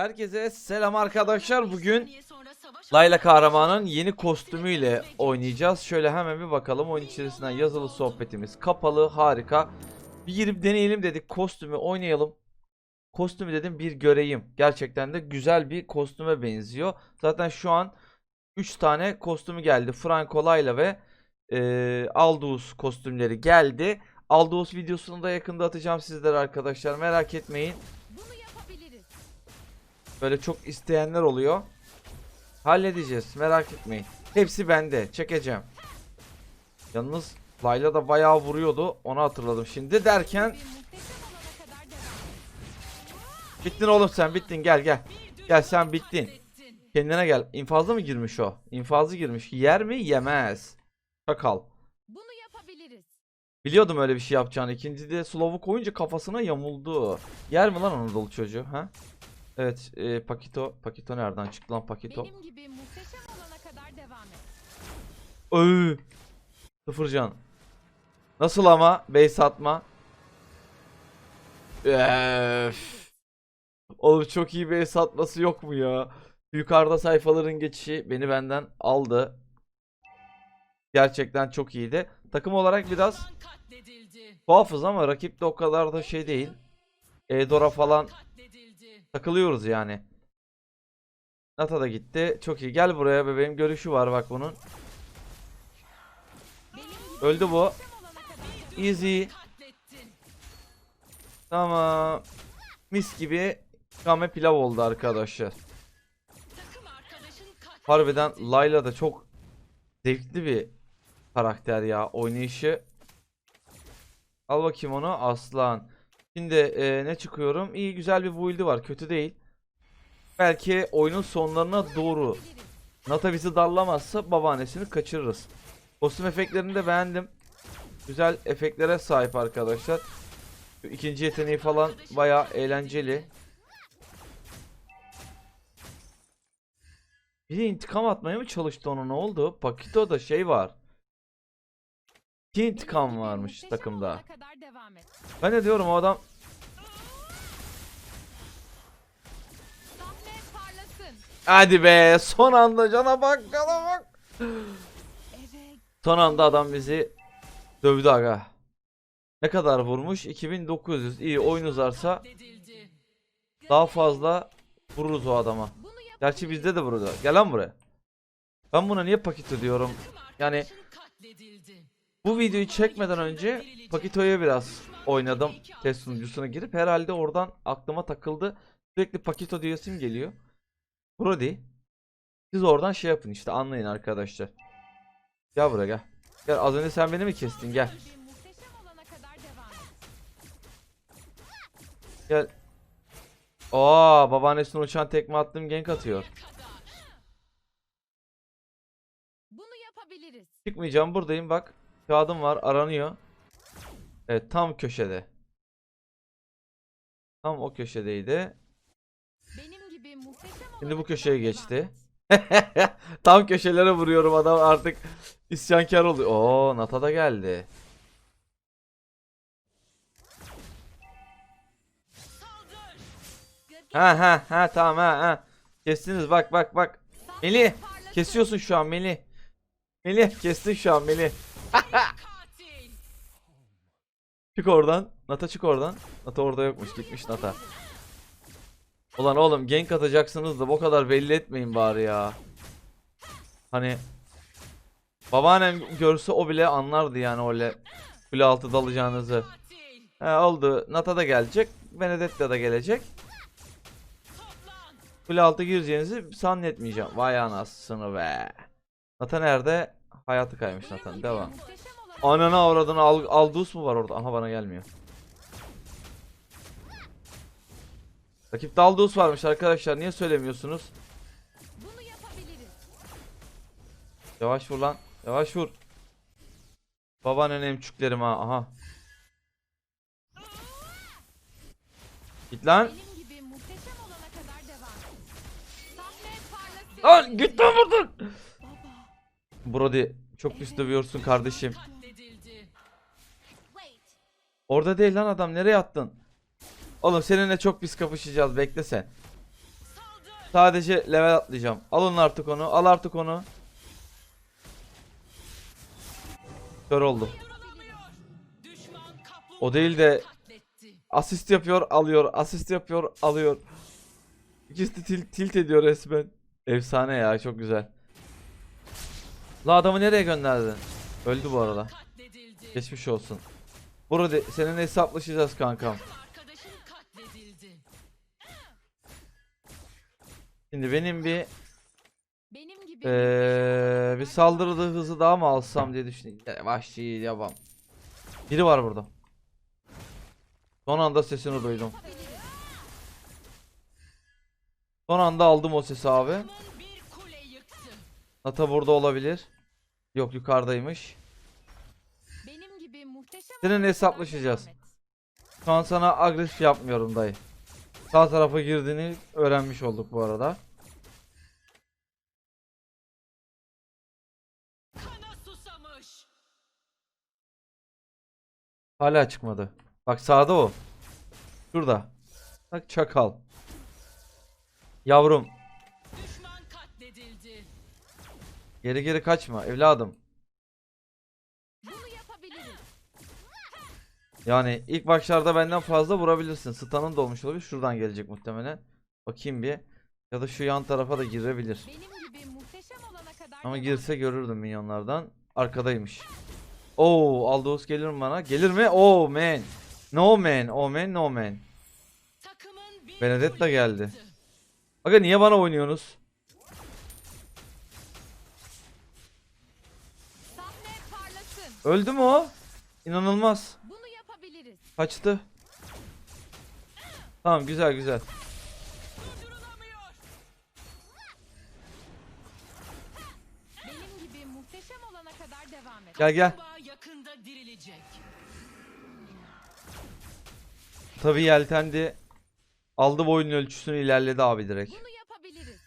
Herkese selam arkadaşlar. Bugün Layla Kahraman'ın yeni kostümüyle oynayacağız. Şöyle hemen bir bakalım. Oyun içerisinden yazılı sohbetimiz kapalı. Harika. Bir girip deneyelim dedik. Kostümü oynayalım. Kostümü dedim bir göreyim. Gerçekten de güzel bir kostüme benziyor. Zaten şu an 3 tane kostümü geldi. Franco Layla ve eee Aldous kostümleri geldi. Aldous videosunu da yakında atacağım sizlere arkadaşlar. Merak etmeyin. Böyle çok isteyenler oluyor. Halledeceğiz merak etmeyin. Hepsi bende çekeceğim. Yalnız Layla da bayağı vuruyordu. Onu hatırladım şimdi derken bittin oğlum sen bittin gel gel. Gel sen bittin. Kendine gel. İnfazlı mı girmiş o? İnfazlı girmiş. Yer mi? Yemez. Çakal. Bunu yapabiliriz. Biliyordum öyle bir şey yapacağını. İkinci de slow'u koyunca kafasına yamuldu. Yer mi lan Anadolu çocuğu ha? Evet, e, Pakito, Pakito nereden çıktı lan Pakito? Benim gibi muhteşem olana kadar devam et. Öy. Sıfır can. Nasıl ama base atma? Öf. Oğlum çok iyi base atması yok mu ya? Yukarıda sayfaların geçişi beni benden aldı. Gerçekten çok iyiydi. Takım olarak biraz tuhafız ama rakip de o kadar da şey değil. Edora falan takılıyoruz yani. Nata da gitti. Çok iyi. Gel buraya bebeğim. Görüşü var bak bunun. Öldü bu. Easy. Tamam. Mis gibi kame pilav oldu arkadaşlar. Harbiden Layla da çok zevkli bir karakter ya. Oynayışı. Al bakayım onu aslan. Şimdi e, ne çıkıyorum? İyi güzel bir build'i var. Kötü değil. Belki oyunun sonlarına doğru. Nata bizi darlamazsa babaannesini kaçırırız. Kostüm efektlerini de beğendim. Güzel efektlere sahip arkadaşlar. İkinci yeteneği falan baya eğlenceli. Biri intikam atmaya mı çalıştı ona ne oldu? Pakito'da şey var. İki intikam varmış takımda. Ben de diyorum o adam hadi be son anda cana bak cana bak. Son anda adam bizi dövdü aga. Ne kadar vurmuş? 2900. İyi oyun uzarsa daha fazla vururuz o adama. Gerçi bizde de vurdu. Gel lan buraya. Ben buna niye Pakito diyorum? Yani bu videoyu çekmeden önce Pakito'ya biraz oynadım. Test sunucusuna girip herhalde oradan aklıma takıldı. Sürekli Pakito diyesim geliyor. Brody. Siz oradan şey yapın işte anlayın arkadaşlar. Gel buraya gel. Gel az önce sen beni mi kestin gel. Gel. Aa babaannesine uçan tekme attım gank atıyor. Bunu yapabiliriz. Çıkmayacağım buradayım bak. Kağıdım var aranıyor. Evet tam köşede. Tam o köşedeydi. Benim gibi muhteşem Şimdi bu köşeye geçti. tam köşelere vuruyorum adam artık isyankar oluyor. Oo Nata da geldi. Ha ha ha tamam ha ha. Kestiniz bak bak bak. Melih kesiyorsun şu an Melih. Melih kestin şu an Melih. Çık oradan. Nata çık oradan. Nata orada yokmuş. Gitmiş Nata. Ulan oğlum gank atacaksınız da bu kadar belli etmeyin bari ya. Hani babaannem görse o bile anlardı yani öyle kule altı dalacağınızı. He oldu. Nata da gelecek. Benedetta da gelecek. Kule altı gireceğinizi zannetmeyeceğim. Vay anasını be. Nata nerede? Hayatı kaymış Nata'nın. Devam. Ananı avradını al, Aldous mu var orada? Aha bana gelmiyor. Rakipte Aldous varmış arkadaşlar. Niye söylemiyorsunuz? Yavaş vur lan. Yavaş vur. Babanın emçüklerim ha. Aha. Git lan. Lan git lan buradan. Brody çok pis dövüyorsun kardeşim. Orada değil lan adam. Nereye attın? Oğlum seninle çok pis kapışacağız. Bekle sen. Sadece level atlayacağım. Alın artık onu. Al artık onu. Kör oldu. O değil de asist yapıyor, alıyor. Asist yapıyor, alıyor. İkisi tilt, tilt ediyor resmen. Efsane ya, çok güzel. La adamı nereye gönderdin? Öldü bu arada. Geçmiş olsun. Burada seninle hesaplaşacağız kankam. Şimdi benim bir Benim gibi Ee, bir saldırı da hızı daha mı alsam diye. Ya, Vahşi yapam. Biri var burada. Son anda sesini duydum. Son anda aldım o sesi abi. Nata burada olabilir. Yok yukarıdaymış. benim gibi muhteşem Seninle hesaplaşacağız. Şu an sana agresif yapmıyorum dayı. Sağ tarafa girdiğini öğrenmiş olduk bu arada. Hala çıkmadı. Bak sağda o. Şurada. Bak çakal. Yavrum. Geri geri kaçma evladım. Yani ilk başlarda benden fazla vurabilirsin. Stun'ın da olmuş olabilir. Şuradan gelecek muhtemelen. Bakayım bir. Ya da şu yan tarafa da girebilir. Ama girse görürdüm minyonlardan. Arkadaymış. Oo, Aldous gelir mi bana? Gelir mi? Oh man. No man. Oh man, no man. Benedetta geldi. Aga niye bana oynuyorsunuz? Öldü mü o? İnanılmaz. Bunu yapabiliriz. Kaçtı. Tamam güzel güzel. Benim gibi muhteşem olana kadar devam et. Gel gel. Kaplumbağa yakında dirilecek. Tabii yeltendi. Aldı boyun ölçüsünü ilerledi abi direkt. Bunu yapabiliriz.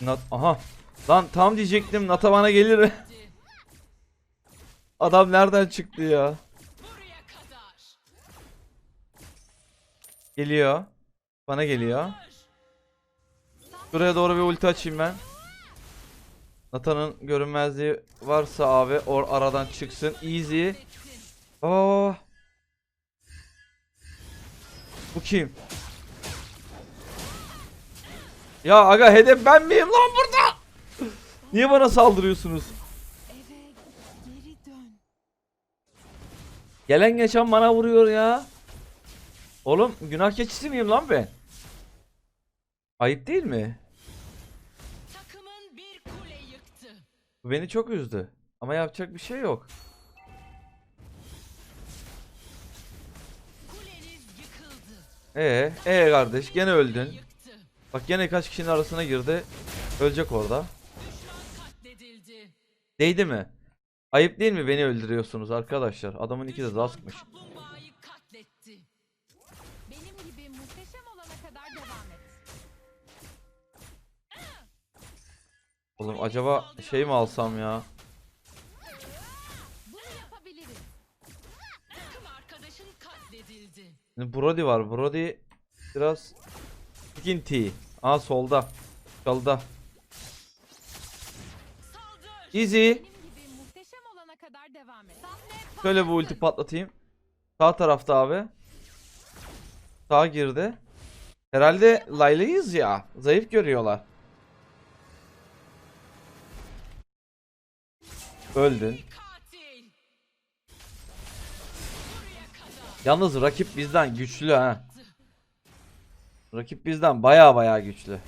Nat Aha. Lan tam diyecektim Nata bana gelir? Adam nereden çıktı ya? Geliyor. Bana geliyor. Şuraya doğru bir ulti açayım ben. Nata'nın görünmezliği varsa abi or aradan çıksın. Easy. Aa. Bu kim? Ya aga hedef ben miyim lan burada? Niye bana saldırıyorsunuz? Gelen geçen bana vuruyor ya. Oğlum günah keçisi miyim lan ben? Ayıp değil mi? Takımın bir kule yıktı. Bu beni çok üzdü. Ama yapacak bir şey yok. Ee, ee kardeş gene öldün. Bak gene kaç kişinin arasına girdi. Ölecek orada. Değdi mi? Ayıp değil mi beni öldürüyorsunuz arkadaşlar? Adamın iki de et. Oğlum acaba şey mi alsam ya? Şimdi Brody var. Brody biraz sıkıntı. Aa solda. Solda. Saldır. Easy. Benim gibi muhteşem olana kadar devam et. Sahne Şöyle bir ulti patlatayım. Sağ tarafta abi. Sağ girdi. Herhalde Layla'yız ya. Zayıf görüyorlar. Öldün. Yalnız rakip bizden güçlü ha. Rakip bizden baya baya güçlü.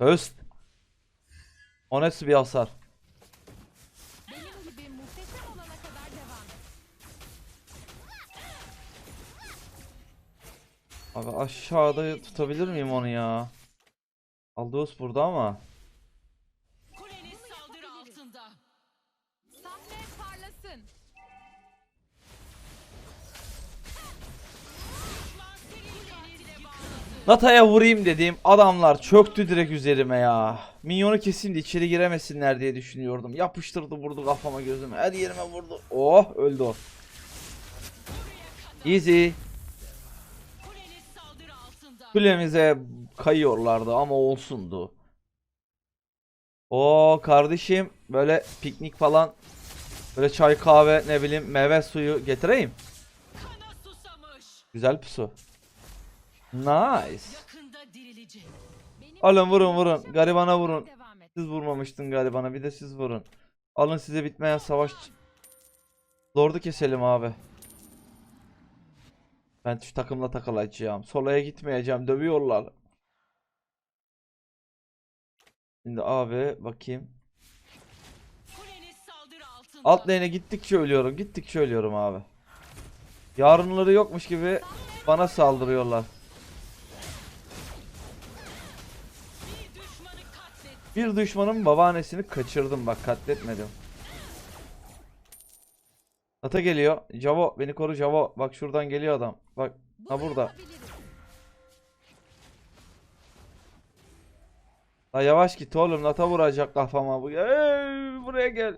Höst. O nasıl bir hasar? Abi aşağıda tutabilir miyim onu ya? Aldous burada ama. Nata'ya vurayım dediğim adamlar çöktü direkt üzerime ya. Minyonu de içeri giremesinler diye düşünüyordum. Yapıştırdı vurdu kafama gözüme. Her yerime vurdu. Oh öldü o. Easy. Kulemize kayıyorlardı ama olsundu. O kardeşim böyle piknik falan böyle çay kahve ne bileyim meyve suyu getireyim. Güzel pusu. Nice. Alın vurun vurun. Garibana vurun. Siz vurmamıştın garibana bir de siz vurun. Alın size bitmeyen savaş. Lord'u keselim abi. Ben şu takımla takılacağım. Solaya gitmeyeceğim. Dövüyorlar. Şimdi abi bakayım. Alt lane'e gittikçe ölüyorum. Gittikçe ölüyorum abi. Yarınları yokmuş gibi bana saldırıyorlar. Bir düşmanın babaannesini kaçırdım bak katletmedim. Ata geliyor. Javo beni koru Javo. Bak şuradan geliyor adam. Bak ha burada. La yavaş git oğlum Nata vuracak kafama bu. Ey, buraya gel.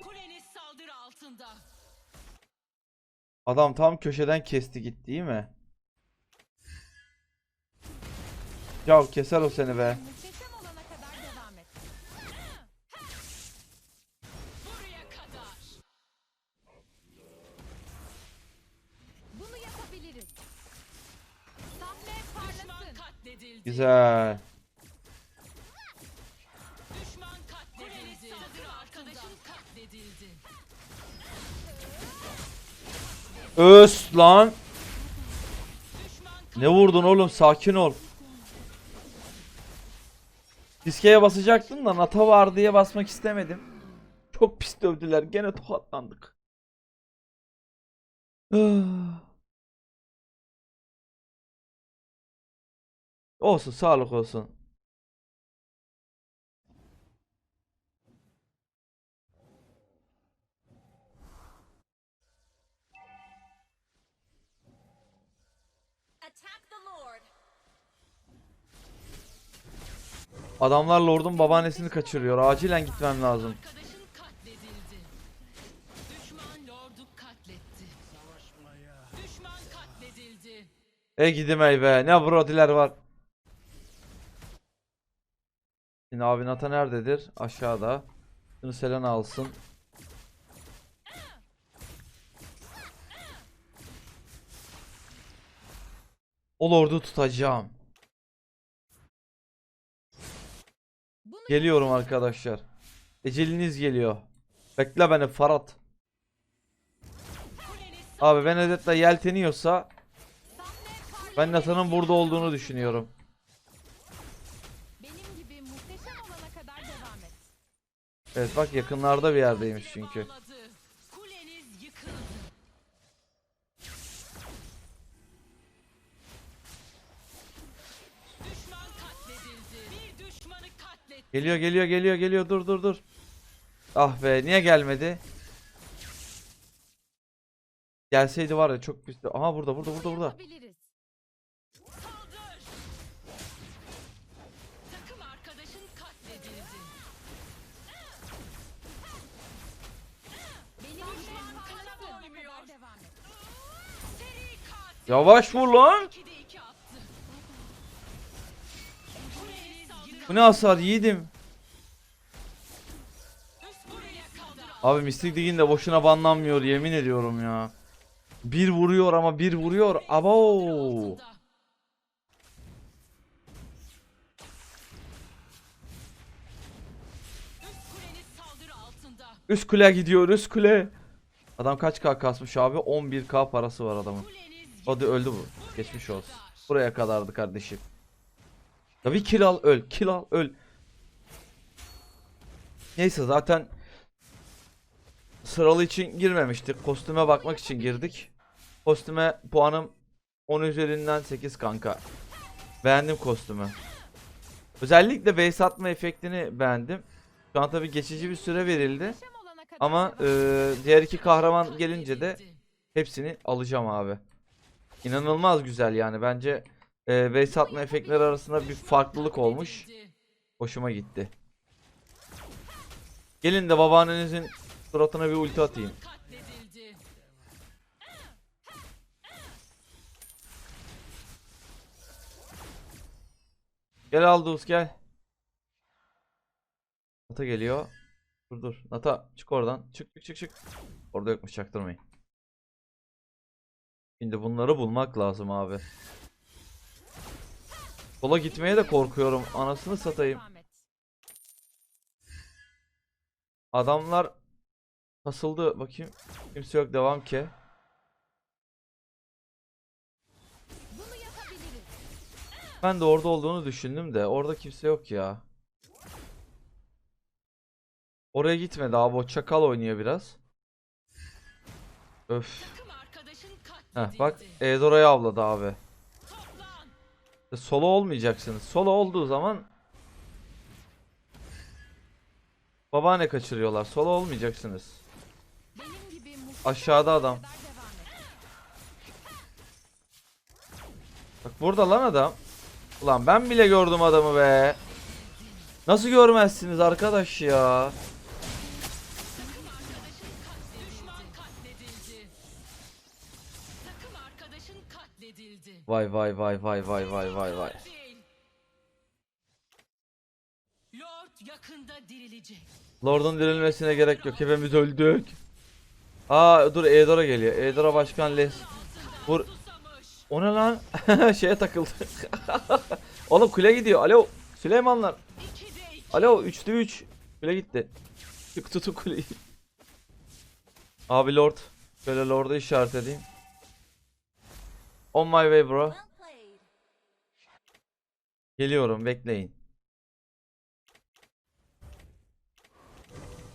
Adam tam köşeden kesti gitti değil mi? Ya keser o seni be. Güzel. Ös lan. Ne vurdun oğlum sakin ol. Diskeye basacaktım da Nata var diye basmak istemedim. Çok pis dövdüler. Gene tokatlandık. Olsun sağlık olsun. Adamlar Lord'un babaannesini kaçırıyor. Acilen gitmem lazım. Arkadaşın katledildi. Düşman lordu katletti. Düşman katledildi. E gidim ey be. Ne brodiler var. Şimdi abi Nata nerededir? Aşağıda. Şunu Selena alsın. O Lord'u tutacağım. Geliyorum arkadaşlar. Eceliniz geliyor. Bekle beni Farhat. Abi Benedetta yelteniyorsa ben Nata'nın burada olduğunu düşünüyorum. Evet bak yakınlarda bir yerdeymiş çünkü. Geliyor geliyor geliyor geliyor dur dur dur. Ah be niye gelmedi? Gelseydi var ya çok pis. Aha burada burada burada burada. Yavaş vur lan. 2'de 2 attı. Kuleniz yıkıldı. Bu ne hasar yiğidim. Abi Mystic Dig'in de boşuna banlanmıyor yemin ediyorum ya. Bir vuruyor ama bir vuruyor. Abo. Üst kule gidiyor üst kule. Adam kaç k kasmış abi? 11k parası var adamın. Hadi öldü bu. Geçmiş olsun. Buraya kadardı kardeşim. Ya bir kill al öl. Kill al öl. Neyse zaten sıralı için girmemiştik. Kostüme bakmak için girdik. Kostüme puanım 10 üzerinden 8 kanka. Beğendim kostümü. Özellikle base atma efektini beğendim. Şu an tabi geçici bir süre verildi. Ama eee, diğer iki kahraman gelince de hepsini alacağım abi inanılmaz güzel yani. Bence e, base atma efektleri arasında bir farklılık olmuş. Hoşuma gitti. Gelin de babaannenizin suratına bir ulti atayım. Gel Aldous gel. Nata geliyor. Dur dur. Nata çık oradan. Çık çık çık çık. Orada yokmuş çaktırmayın. Şimdi bunları bulmak lazım abi. Sola gitmeye de korkuyorum. Anasını satayım. Adamlar kasıldı. Bakayım. Kimse yok. Devam ki. Ben de orada olduğunu düşündüm de orada kimse yok ya. Oraya gitmedi abi o çakal oynuyor biraz. Öf. Heh bak Eudora'yı avladı abi. E, Solo olmayacaksınız. Solo olduğu zaman babaanne kaçırıyorlar. Solo olmayacaksınız. Aşağıda adam. Bak burada lan adam. Ulan ben bile gördüm adamı be. Nasıl görmezsiniz arkadaş ya? Vay vay vay vay vay vay vay vay. Lord yakında dirilecek. Lord'un dirilmesine gerek yok. Hepimiz öldük. Aa dur Eudora geliyor. Eudora başkan Les. Vur. O ne lan? Şeye takıldı. Oğlum kule gidiyor. Alo. Süleymanlar. Alo 3'te 3. Kule gitti. Tık tutun kuleyi. Abi Lord. Şöyle Lord'u işaret edeyim. On my way bro. Geliyorum bekleyin.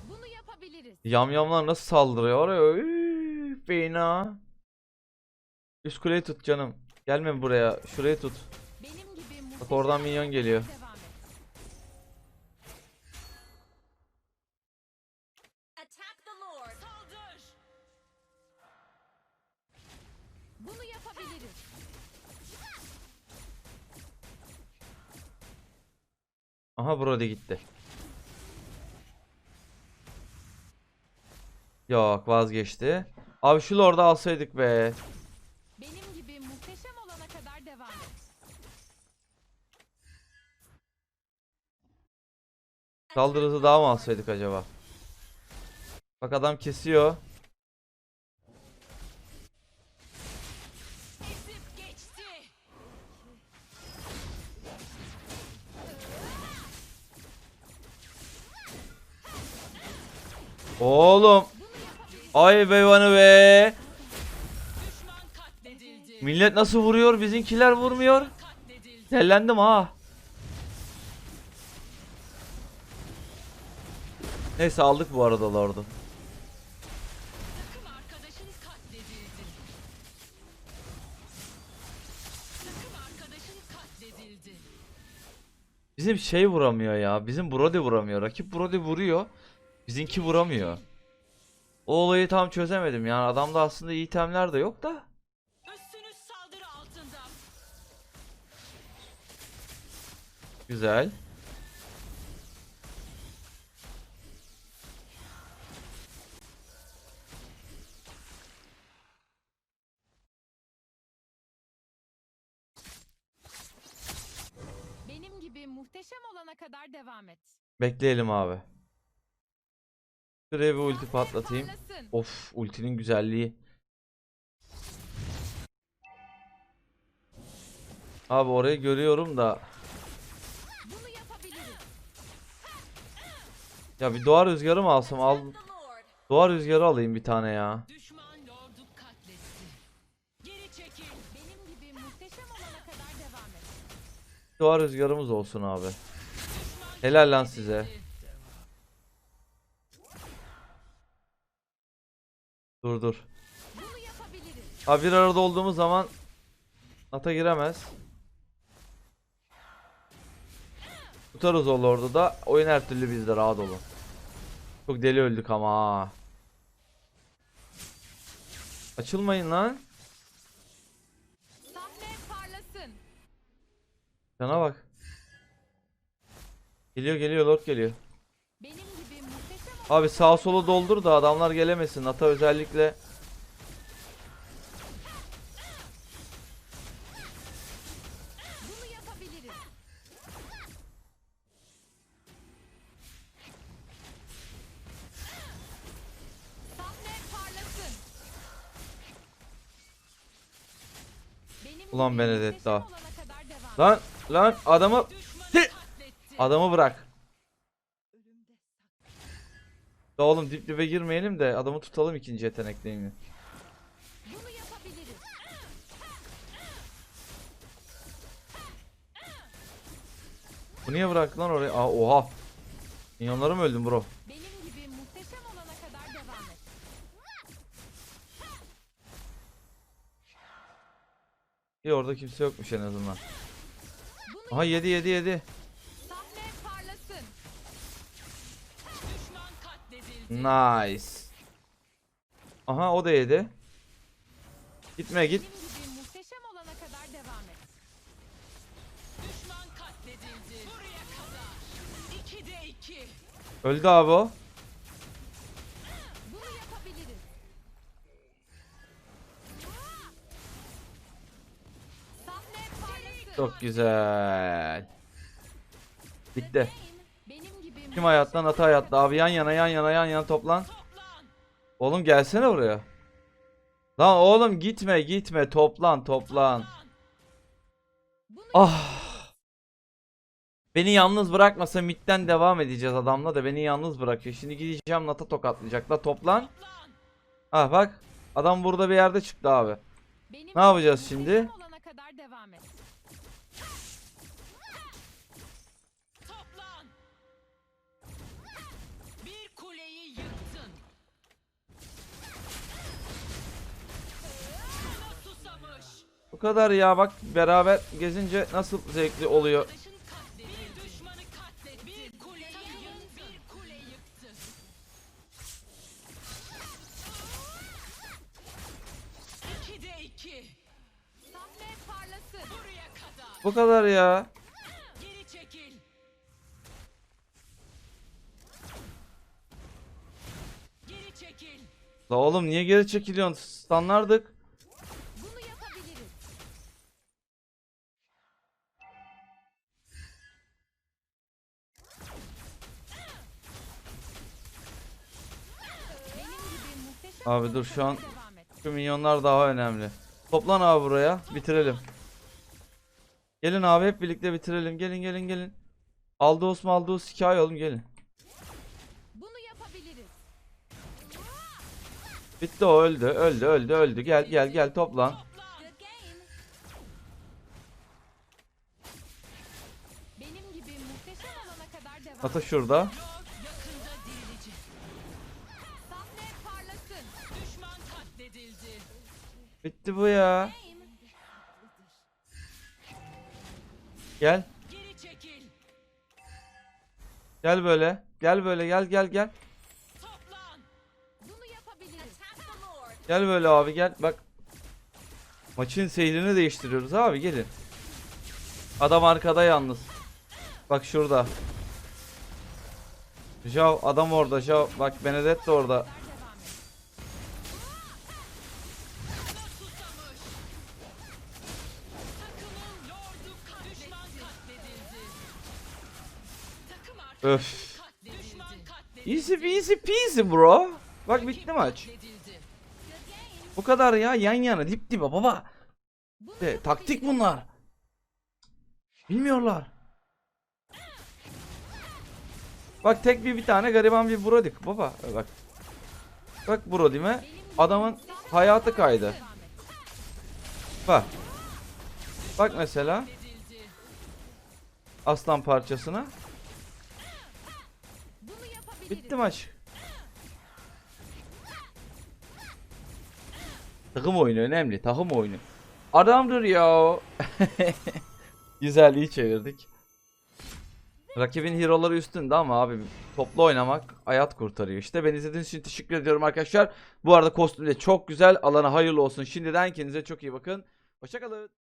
Bunu yapabiliriz. Yamyamlar nasıl saldırıyor oraya? Üy, Fena. Üst kuleyi tut canım. Gelme buraya. Şurayı tut. Bak oradan minyon geliyor. Aha Brody gitti. Yok vazgeçti. Abi şu Lord'u alsaydık be. Benim gibi muhteşem olana kadar devam et. Saldırı hızı daha mı alsaydık acaba? Bak adam kesiyor. Oğlum. Ay be vanı be. Millet nasıl vuruyor? Bizimkiler vurmuyor. Dellendim ha. Neyse aldık bu arada Lord'u. Bizim şey vuramıyor ya. Bizim Brody vuramıyor. Rakip Brody vuruyor. Bizimki vuramıyor. O olayı tam çözemedim. Yani adamda aslında iyi itemler de yok da. Güzel. Benim gibi muhteşem olana kadar devam et. Bekleyelim abi. Şuraya bir ulti patlatayım. Of ultinin güzelliği. Abi orayı görüyorum da. Ya bir doğa rüzgarı mı alsam? Al. Doğa rüzgarı alayım bir tane ya. Doğa rüzgarımız olsun abi. Helal lan size. Dur. Ha bir arada olduğumuz zaman Ata giremez. Tutarız o Lord'u da. Oyun her türlü bizde rahat olun. Çok deli öldük ama. Açılmayın lan. Cana bak. Geliyor geliyor Lord geliyor. Abi sağ solu doldur da adamlar gelemesin. Ata özellikle Ulan Benedetta. Lan lan adamı adamı bırak. Da oğlum dip dibe girmeyelim de adamı tutalım ikinci yapabiliriz. Bu niye bıraktı lan oraya? Aa oha. Minyonları mı öldün bro? Benim gibi muhteşem olana kadar devam et. İyi orada kimse yokmuş en azından. Aha yedi yedi yedi. Nice. Aha o da yedi. Gitme git. Benim gibi muhteşem olana kadar devam et. Düşman katledildi. Buraya kadar. İkide iki. Öldü abi o. Çok güzel. Bitti. Kim hayattan ata hayatta abi yan yana yan yana yan yana toplan. Oğlum gelsene buraya. Lan oğlum gitme gitme toplan toplan. Ah. Beni yalnız bırakmasa midden devam edeceğiz adamla da beni yalnız bırakıyor. Şimdi gideceğim Nata tokatlayacak. La toplan. Ah bak. Adam burada bir yerde çıktı abi. Ne yapacağız şimdi? Bu kadar ya bak beraber gezince nasıl zevkli oluyor. Bu kadar ya. La oğlum niye geri çekiliyorsun? Standardık. Abi dur, şu an-. Şu minyonlar daha önemli. Toplan abi buraya. Bitirelim. Gelin abi hep birlikte bitirelim. Gelin gelin gelin. Aldous Maldous hikaye oğlum gelin. Bunu yapabiliriz. Bitti o öldü öldü öldü öldü. Gel gel gel toplan. Toplan. Good Bitti bu ya. Gel. Geri çekil. Gel böyle. Gel böyle gel gel gel. Gel böyle abi gel. Bak. Maçın seyrini değiştiriyoruz abi gelin. Adam arkada yalnız. Bak şurada. Jav adam orada Jav. Bak Benedetta orada. Öf. katledildi. Easy peasy bro. Bak bitti maç. Bu kadar ya yan yana dip dibe baba. De, taktik bunlar. Bilmiyorlar. Bak tek bir bir tane gariban bir Brodik baba. Bak. Bak gibi adamın hayatı kaydı. Bak. Bak mesela aslan parçasına. Bitti maç. Takım oyunu önemli. Takım oyunu. Adamdır ya. Güzel iyi çevirdik. Rakibin hero'ları üstünde ama abi toplu oynamak hayat kurtarıyor. İşte beni izlediğiniz için teşekkür ediyorum arkadaşlar. Bu arada kostüm de çok güzel. Alana hayırlı olsun. Şimdiden kendinize çok iyi bakın. Hoşçakalın.